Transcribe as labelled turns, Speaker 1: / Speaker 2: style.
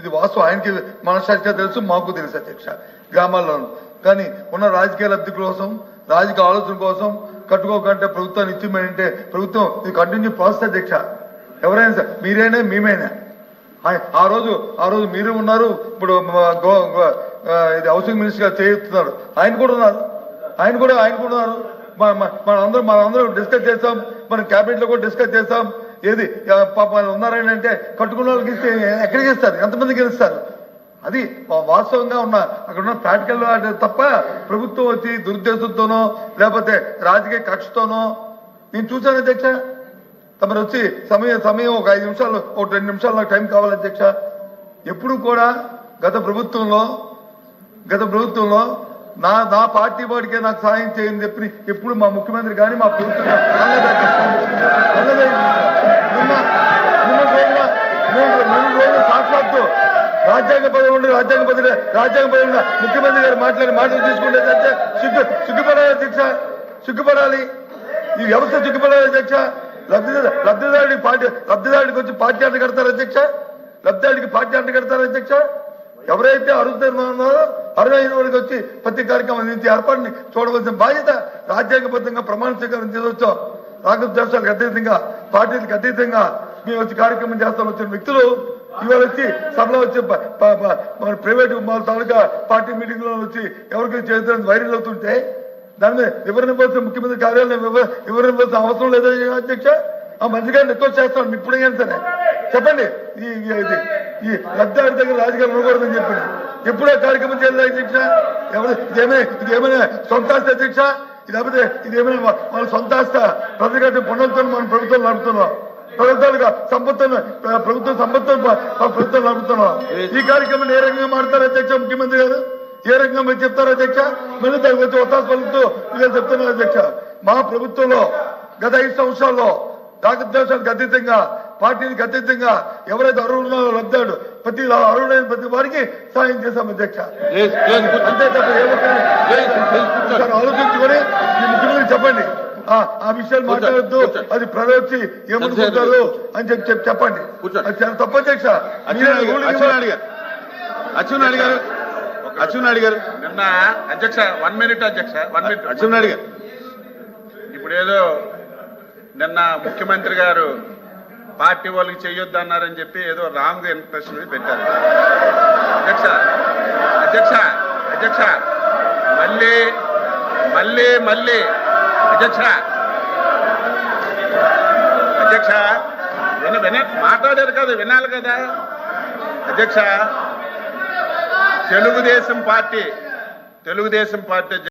Speaker 1: ఇది వాస్తవం. ఆయనకి మనసాక్షిగా తెలుసు మాకు తెలుసు అధ్యక్ష గ్రామాల్లోనూ. కానీ ఉన్న రాజకీయ లబ్ధి కోసం రాజకీయ ఆలోచన కోసం కట్టుకోకంటే ప్రభుత్వాన్ని ఇచ్చిమంటే ప్రభుత్వం ఇది కంటిన్యూ ప్రాసెస్ అధ్యక్ష. ఎవరైనా సరే మీరైనా మేమైనా. ఆ రోజు ఆ రోజు మీరు ఉన్నారు ఇప్పుడు గో- ఇది హౌసింగ్ మినిస్టర్గా చేస్తున్నారు ఆయన కూడా ఉన్నారు. ఆయన కూడా ఆయన కూడా ఉన్నారు. మన- మనందరం డిస్కస్ చేస్తాం. మన క్యాబినెట్లో కూడా డిస్కస్ చేస్తాం. ఏది? ఆ, పాప ఉన్నారని అంటే కట్టుకున్న వాళ్ళకి ఇస్తే ఎక్కడికి ఇస్తారు ఎంతమందికి ఇస్తారు అది వాస్తవంగా ఉన్న అక్కడ ఉన్న ప్రాక్టికల్ తప్ప ప్రభుత్వం వచ్చి దురుద్దేశంతోనో లేకపోతే రాజకీయ కక్షతోనో నేను చూశాను అధ్యక్ష. తమరు వచ్చి సమయం సమయం ఒక ఐదు నిమిషాలు ఒక రెండు నిమిషాలు నాకు టైం కావాలి అధ్యక్ష. ఎప్పుడు కూడా గత ప్రభుత్వంలో గత ప్రభుత్వంలో నా నా పార్టీ వాడికే నాకు సాయం చేయని చెప్పి ఎప్పుడు మా ముఖ్యమంత్రి కానీ మా ప్రభుత్వం కానీ సాక్షాత్తు రాజ్యాంగ పదవి ఉండి రాజ్యాంగ పదవి రాజ్యాంగ పదవి ఉన్న ముఖ్యమంత్రి గారు మాట్లాడి మాటలు తీసుకుంటే చర్చ సిగ్గు సిగ్గుపడాలి అధ్యక్ష సిగ్గుపడాలి ఈ వ్యవస్థ సిగ్గుపడాలి అధ్యక్ష లబ్ధిదారు లబ్ధిదారుడికి పార్టీ లబ్ధిదారుడికి వచ్చి పార్టీ అంట కడతారు అధ్యక్ష లబ్ధిదారుడికి పార్టీ అంట కడతారు అధ్యక్ష ఎవరైతే అర్హులు అరవై అర్హైన వచ్చి ప్రతి కార్యక్రమం అందించి ఏర్పాటుని చూడవలసిన బాధ్యత రాజ్యాంగబద్ధంగా ప్రమాణ స్వీకారం చేయవచ్చాం రాష్ట్ర దేశాలకు అతీతంగా పార్టీలకు అతీతంగా మేము వచ్చి కార్యక్రమం చేస్తాం వచ్చిన వ్యక్తులు ఇవాళ వచ్చి సభలో వచ్చి మన ప్రైవేట్ తాలూకా పార్టీ మీటింగ్లో వచ్చి ఎవరికి చేద్దాం వైరల్ అవుతుంటే దాన్ని మీద ముఖ్యమంత్రి కార్యాలయం వివ- అవసరం లేదా అధ్యక్ష? ఆ మంత్రి గారిని రిక్వెస్ట్ చేస్తాను ఇప్పుడైనా సరే. చెప్పండి. ఈ ఈ- ఈ లబ్ధాడి దగ్గర రాజకీయాలు ఉండకూడదని చెప్పండి. ఎప్పుడే కార్యక్రమం చేయలేదు అధ్యక్ష ఇదేమే? ఇదేమైనా ఇది ఏమైనా సొంత ఆస్తి అధ్యక్ష ఇది లేకపోతే ఇది ఏమైనా వాళ్ళ సొంత ఆస్త? ప్రతి గంట మనం మన ప్రభుత్వం నడుపుతున్నాం. ప్రభుత్వాలుగా సంపత్తులు ప్రభుత్వం సంపత్తులు ప్రభుత్వం నడుపుతున్నాం. ఈ కార్యక్రమం ఏ రకంగా మాడతారు అధ్యక్ష ముఖ్యమంత్రి గారు? ఏ రకంగా మీరు చెప్తారు అధ్యక్ష? మళ్ళీ దానికి వచ్చి ఒత్తాసు పలుకుతూ మీరు చెప్తున్నారు అధ్యక్ష? మా ప్రభుత్వంలో గత ఐదు సంవత్సరాల్లో రాగద్వేషాలకు అతీతంగా పార్టీలకు అతీతంగా ఎవరైతే అర్హులు లబ్ధాడు ప్రతి అర్హుడైన ప్రతి వారికి సాయం చేశాం అధ్యక్ష. అంతే తప్ప ఆలోచించుకొని మీ ముఖ్యమంత్రి చెప్పండి. ఆ ఆ విషయాలు మాట్లాడద్దు. అది వచ్చి ఏమనుకుంటారు అని చెప్పి చెప్పి చెప్పండి. అది తప్పు అధ్యక్ష. మీరే
Speaker 2: అచ్చెన్నాయుడు గారు. అచ్చెన్నాయుడు గారు
Speaker 3: నిన్న అధ్యక్ష వన్ మినిట్ అధ్యక్ష వన్ మినిట్
Speaker 2: అచ్చెన్నాయుడు గారు.
Speaker 3: ఇప్పుడు ఏదో నిన్న ముఖ్యమంత్రి గారు పార్టీ వాళ్ళకి చేయొద్దు అన్నారని చెప్పి ఏదో రాంగ్ ఇంప్రెషన్ పెట్టారు. అధ్యక్ష అధ్యక్ష అధ్యక్ష మళ్ళీ మళ్ళీ మళ్ళీ అధ్యక్ష అధ్యక్ష విన విన మాట్లాడారు కదా వినాలి కదా. అధ్యక్ష తెలుగుదేశం పార్టీ తెలుగుదేశం పార్టీ